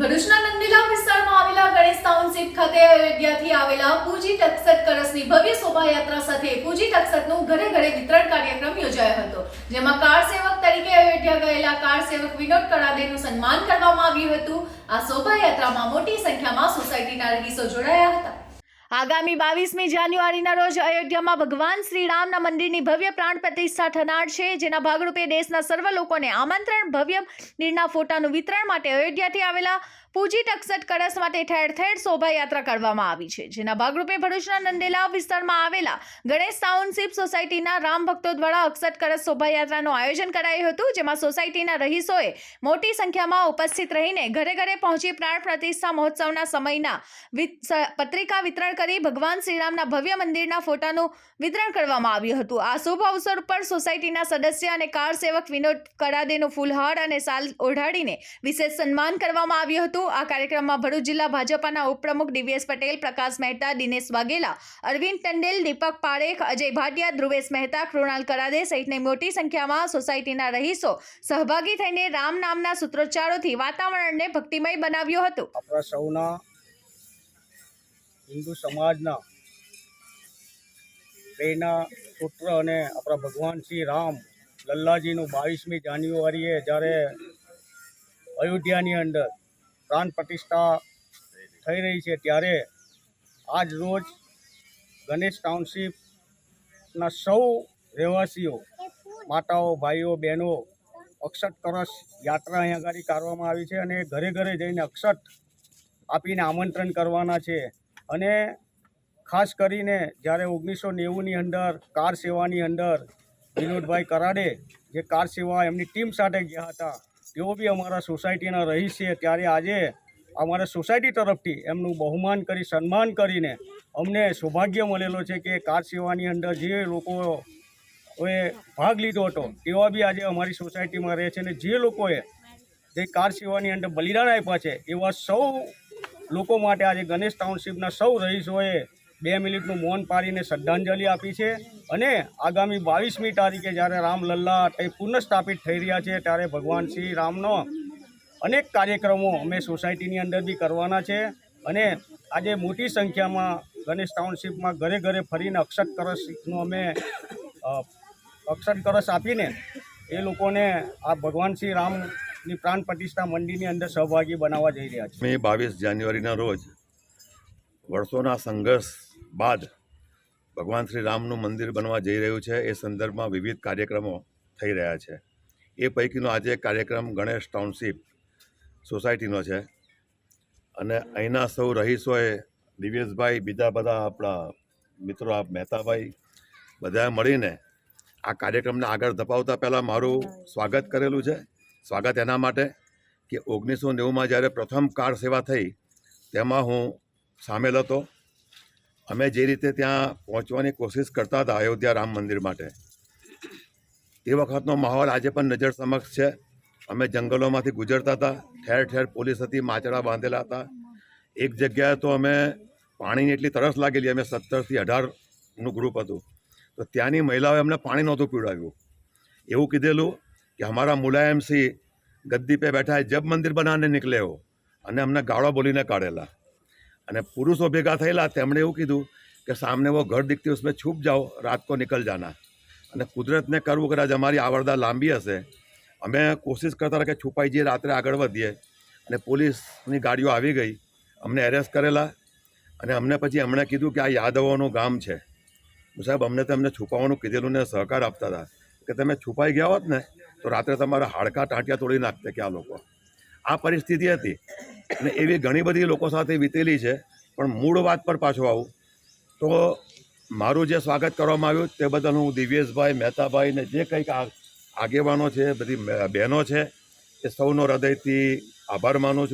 ભરૂચના નંદીલા વિસ્તારમાં આવેલા ગણેશ ટાઉનશીપ ખાતે અયોધ્યાથી આવેલા પૂજી ટક્ષત કળશની ભવ્ય શોભાયાત્રા સાથે પૂજી ટક્ષતનું ઘરે ઘરે વિતરણ કાર્યક્રમ યોજાયો હતો, જેમાં કાર સેવક તરીકે અયોધ્યા ગયેલા કાર સેવક વિનોદ કરાદેનું સન્માન કરવામાં આવ્યું હતું. આ શોભાયાત્રામાં મોટી સંખ્યામાં સોસાયટીના રહીશો જોડાયા હતા. આગામી બાવીસમી જાન્યુઆરીના રોજ અયોધ્યામાં ભગવાન શ્રી રામના મંદિરની ભવ્ય પ્રાણ પ્રતિષ્ઠા થનાર છે. જેના ભાગરૂપે દેશના સર્વ લોકોને આમંત્રણ, ભવ્ય મંદિરના ફોટાનું વિતરણ માટે અયોધ્યાથી આવેલા પૂજી ટક્ષત કળશ માટે ઠેર ઠેર શોભાયાત્રા કરવામાં આવી છે. જેના ભાગરૂપે ભરૂચના નંદેલા વિસ્તારમાં આવેલા ગણેશ ટાઉનશીપ સોસાયટીના રામ ભક્તો દ્વારા અક્ષત કળશ શોભાયાત્રાનું આયોજન કરાયું હતું. જેમાં સોસાયટીના રહીશોએ મોટી સંખ્યામાં ઉપસ્થિત રહીને ઘરે ઘરે પહોંચી પ્રાણ પ્રતિષ્ઠા મહોત્સવના સમયના પત્રિકા વિતરણ કરી ભગવાન શ્રીરામના ભવ્ય મંદિરના ફોટાનું વિતરણ કરવામાં આવ્યું હતું. આ શુભ અવસર પર સોસાયટીના સદસ્ય અને કાર સેવક વિનોદ કરાદેનું ફૂલહાર અને સાલ ઓઢાડીને વિશેષ સન્માન કરવામાં આવ્યું હતું. આ કાર્યક્રમમાં ભરૂચ જિલ્લા ભાજપાના ઉપપ્રમુખ ડીવીએસ પટેલ, પ્રકાશ મહેતા, દિનેશ વાઘેલા, અરવિંદ ટંડેલ, દીપક પારેખ, અજય ભાટિયા, ધ્રુવેશ મહેતા, કૃણાલ કરાદે સહિતની મોટી સંખ્યામાં સોસાયટીના રહીશો સહભાગી થઈને રામ નામના સૂત્રોચ્ચારોથી વાતાવરણને ભક્તિમય બનાવ્યું હતું. આપણા સૌના હિન્દુ સમાજના પ્રેરણા પુત્ર અને આપણા ભગવાન શ્રી રામ લલ્લાજીનું બાવીસમી જાન્યુઆરીએ જ્યારે અયોધ્યાની અંદર પ્રાણ પ્રતિષ્ઠા થઈ રહી છે, ત્યારે આજ રોજ ગણેશ ટાઉનશીપના સૌ રહેવાસીઓ, માતાઓ, ભાઈઓ, બહેનો અક્ષત કરસ યાત્રા અહીંયા આગળ કરવામાં આવી છે અને ઘરે ઘરે જઈને અક્ષત આપીને આમંત્રણ કરવાના છે. અને ખાસ કરીને જ્યારે ઓગણીસો નેવુંની અંદર કાર સેવાની અંદર વિનોદભાઈ કરાડે જે કાર સેવા એમની ટીમ સાથે ગયા હતા, તેઓ બી અમારા સોસાયટીના રહીશ. છે ત્યારે આજે અમારા સોસાયટી તરફથી એમનું બહુમાન કરી, સન્માન કરીને અમને સૌભાગ્ય મળેલો છે કે કાર સેવાની અંદર જે લોકો એ ભાગ લીધો હતો તેઓ બી આજે અમારી સોસાયટીમાં રહે છે. અને જે લોકોએ જે કાર સેવાની અંદર બલિદાન આપ્યા છે, એવા સૌ લોકો માટે આજે ગણેશ ટાઉનશીપના સૌ રહીશોએ બે મિનિટનું મૌન પાડીને શ્રદ્ધાંજલિ આપી છે અને આગામી બાવીસમી તારીખે જ્યારે રામલલ્લા તે પુનઃસ્થાપિત થઈ રહ્યા છે ત્યારે ભગવાન શ્રી રામનો અનેક કાર્યક્રમો અમે સોસાયટીની અંદર બી કરવાના છે અને આજે મોટી સંખ્યામાં ગણેશ ટાઉનશીપમાં ઘરે ઘરે ફરીને અક્ષત કળશનું અમે અક્ષત કળશ આપીને એ લોકોને આ ભગવાન શ્રી રામની પ્રાણ પ્રતિષ્ઠા મંદિરની અંદર સહભાગી બનાવવા જઈ રહ્યા છે. મે બાવીસ જાન્યુઆરીના રોજ વર્ષોના સંઘર્ષ બાદ ભગવાન શ્રી રામનું મંદિર બનવા જઈ રહ્યું છે. એ સંદર્ભમાં વિવિધ કાર્યક્રમો થઈ રહ્યા છે. એ પૈકીનો આજે કાર્યક્રમ ગણેશ ટાઉનશીપ સોસાયટીનો છે. અને અહીંના સૌ રહીશોએ દિવ્યેશભાઈ, બીજા બધા આપણા મિત્રો, આપ મહેતાભાઈ, બધાએ મળીને આ કાર્યક્રમને આગળ ધપાવતા પહેલાં મારું સ્વાગત કરેલું છે. સ્વાગત એના માટે કે ઓગણીસો નેવુંમાં જ્યારે પ્રથમ કાર સેવા થઈ, તેમાં હું સામેલ હતો. અમે જે રીતે ત્યાં પહોંચવાની કોશિશ કરતા હતા અયોધ્યા રામ મંદિર માટે. તે વખતનો માહોલ આજે પણ નજર સમક્ષ છે. અમે જંગલોમાંથી ગુજરતા હતા, ઠેર ઠેર પોલીસ હતી, માચડા બાંધેલા હતા. એક જગ્યાએ તો અમે પાણીની એટલી તરસ લાગેલી, અમે સત્તરથી અઢારનું ગ્રુપ હતું. તો ત્યાંની મહિલાઓએ અમને પાણી નહોતું પીવડાવ્યું. એવું કીધેલું કે હમારા મુલાયમસિંહ ગદ્દી पे बैठा है जब मंदिर बनाने निकले हो અને અમને ગાળો બોલીને કાઢેલા અને પુરુષો ભેગા થયેલા તેમણે એવું કીધું કે સામને વો ઘર દિખતી उसमें छुप जाओ रात को निकल जाना અને કુદરતને કરવું કદાચ અમારી આવરદા લાંબી હશે અમે કોશિશ કરતા હતા કે છુપાઈ જઈએ રાત્રે આગળ વધીએ અને પોલીસની ગાડીઓ આવી ગઈ અમને એરેસ્ટ કરેલા અને અમને પછી એમણે કીધું કે આ યાદવોનું ગામ છે હું સાહેબ અમને તો અમને છુપાવવાનું કીધેલું ને સહકાર આપતા હતા કે તમે છુપાઈ ગયા હોત ને તો રાત્રે તમારા હાડકા ટાંટિયા તોડી નાખતે કે આ લોકો. આ પરિસ્થિતિ હતી. અને એવી ઘણી બધી લોકો સાથે વીતેલી છે. પણ મૂળ વાત પર પાછો આવું. તો મારું જે સ્વાગત કરવામાં આવ્યું તે બદલ હું દિવ્યેશભાઈ, મહેતાભાઈ ને જે કંઈક આગેવાનો છે, બધી બહેનો છે, એ સૌનો હૃદયથી આભાર માનું છું.